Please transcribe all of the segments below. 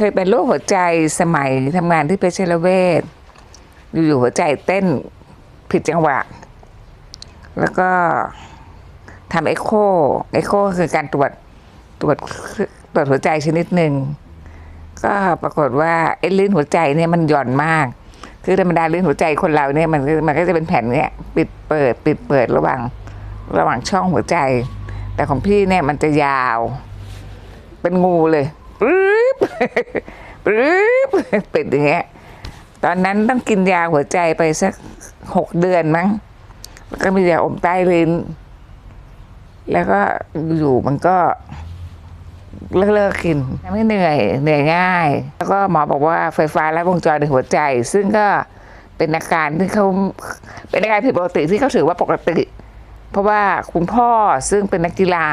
เคยเป็นโรคหัวใจสมัยทำงานที่เพชรเวชอยู่ๆหัวใจเต้นผิดจังหวะ แล้วก็ทำเอ็กโคเอ็กโคคือการตรวจตรวจตรวจหัวใจชนิดหนึ่งก็ปรากฏว่าไอ้ลิ้นหัวใจเนี่ยมันหย่อนมาก คือธรรมดาลิ้นหัวใจคนเราเนี่ยมันก็มันก็จะเป็นแผ่นเนี่ยปิดเปิด ปิดเปิดระหว่างระหว่างช่องหัวใจ แต่ของพี่เนี่ยมันจะยาว เป็นงูเลย ปึ๊บปึ๊บเปิดอย่างเงี้ยตอนนั้นต้องกินยาหัวใจไปสักหกเดือนมั้งแล้วก็มียาอมใต้ลิ้น แล้วก็อยู่มันก็เลิกเลิกกินทำให้เหนื่อยเหนื่อยง่าย แล้วก็หมอบอกว่าไฟฟ้าและวงจรในหัวใจ ซึ่งก็เป็นอาการที่เขาเป็นอาการผิดปกติที่เขาถือว่าปกติ เพราะว่าคุณพ่อซึ่งเป็นนักกีฬา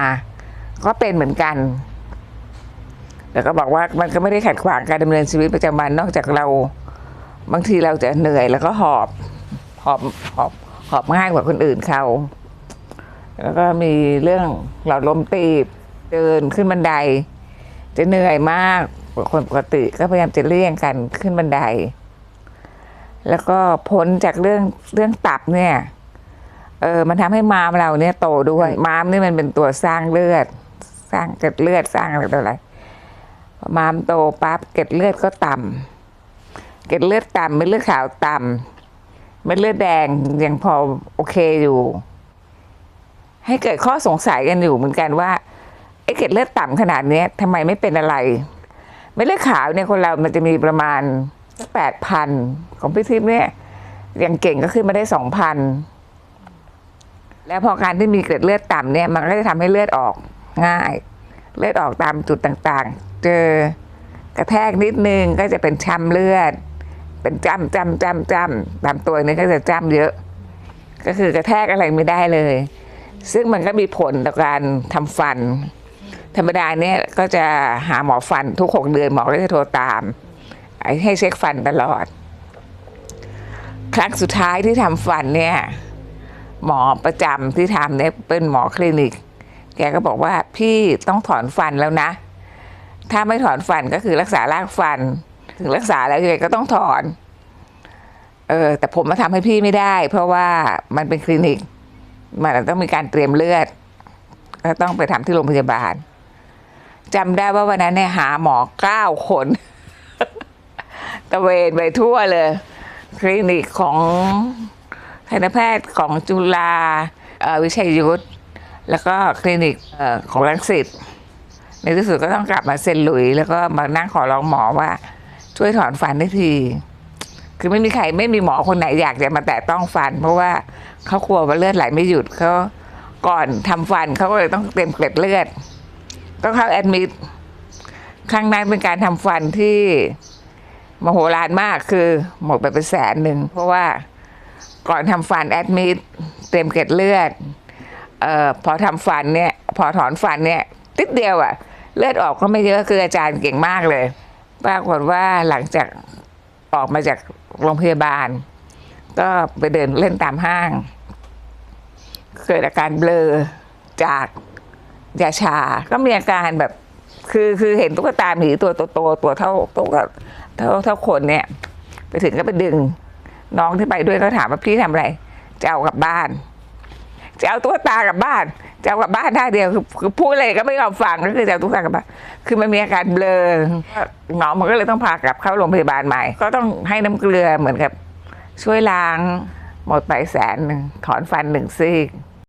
ก็เป็นเหมือนกัน แล้วก็บอกว่ามันก็ไม่ได้ขัดขวางการดำเนินชีวิตประจำวันนอกจากเรา บางทีเราจะเหนื่อยแล้วก็หอบหอบหอบหอบง่ายกว่าคนอื่นเขาแล้วก็มีเรื่องหลอดลมตีบเดินขึ้นบันได จะเหนื่อยมากกว่าคนปกติก็พยายามจะเลี่ยงกันขึ้นบันได แล้วก็พ้นจากเรื่องเรื่องตับเนี่ยเออมันทำให้ม้ามเราเนี่ยโตด้วยม้ามนี่มันเป็นตัวสร้างเลือด สร้างเกล็ดเลือดสร้างอะไรต่ออะไร ม้ามโตปั๊บเกล็ดเลือดก็ต่ำเกล็ดเลือดต่ำเม็ดเลือดขาวต่ำเม็ดเลือดแดงยังพอโอเคอยู่ ให้เกิดข้อสงสัยกันอยู่เหมือนกันว่าไอ้เกล็ดเลือดต่ำขนาดเนี้ยทำไมไม่เป็นอะไรเม็ดเลือดขาวเนี่ยคนเรามันจะมีประมาณแปดพันของพี่ทิพย์เนี่ยอย่างเก่งก็ขึ้นมาได้สองพันแล้วพอการที่มีเกล็ดเลือดต่ำเนี่ย มันก็จะทำให้เลือดออกง่าย เลือดออกตามจุดต่างๆ เจอกระแทกนิดนึงก็จะเป็นช้ำเลือด เป็นจ้ำจ้ำจ้ำจ้ำตามตัวนี้ก็จะจ้ำเยอะ ก็คือกระแทกอะไรไม่ได้เลย ซึ่งมันก็มีผลต่อการทำฟัน ธรรมดาเนี่ยก็จะหาหมอฟันทุกหกเดือนหมอก็จะโทรตาม ให้เช็คฟันตลอด ครั้งสุดท้ายที่ทำฟันเนี่ยหมอประจำที่ทำเนี่ยเป็นหมอคลินิก แกก็บอกว่าพี่ต้องถอนฟันแล้วนะ ถ้าไม่ถอนฟันก็คือรักษารากฟัน ถึงรักษาแล้วยังไงก็ต้องถอน เออแต่ผมมาทำให้พี่ไม่ได้ เพราะว่ามันเป็นคลินิก มันต้องมีการเตรียมเลือด ก็ต้องไปทำที่โรงพยาบาลจำได้ว่าวันนั้นเนี่ยหาหมอเก้าคนตะเวนไปทั่วเลย คลินิกของทันตแพทย์ของจุฬาวิชัยยุทธ แล้วก็คลินิกอของรังสิตในที่สุดก็ต้องกลับมาเซ็นหลุย แล้วก็มานั่งขอร้องหมอว่า ช่วยถอนฟันได้ที คือไม่มีใครไม่มีหมอคนไหนอยากจะมาแตะต้องฟัน เพราะว่าเขากลัวว่าเลือดไหลไม่หยุดเขาก่อนทำฟันเขาก็เลยต้องเตรียมเกล็ดเลือด ก็เข้าแอดมิดครั้งนั้นเป็นการทำฟันที่มโหฬารมากคือหมดไปเป็นแสนหนึ่งเพราะว่าก่อนทำฟันแอดมิดเตรียมเกล็ดเลือด ออพอทำฟันเนี่ย พอถอนฟันเนี่ยติดเดียวอะเลือดออกก็ไม่เยอะคืออาจารย์เก่งมากเลยปรากฏว่าหลังจากออกมาจากโรงพยาบาล ก็ไปเดินเล่นตามห้าง เกิดอาการเบลอจากยาชา ก็มีอาการแบบ คือคือเห็นตุ๊กตาหมีตัวโตๆตัวเท่าตัวกับเท่าเท่าคนเนี่ย ไปถึงก็ไปดึง น้องที่ไปด้วยก็ถามว่าพี่ทำอะไร จะเอากลับบ้าน จะเอาตุ๊กตากลับบ้านจะเอากลับบ้านได้เดียวคือคือพูดอะไรก็ไม่ยอมฟังก็คือจะเอาตุ๊กตากลับบ้านคือมันมีอาการเบลอน้องมันก็เลยต้องพากลับเข้าโรงพยาบาลใหม่ ก็ต้องให้น้ำเกลือเหมือนกับช่วยล้างหมดไปแสนหนึ่งถอนฟันหนึ่งซี่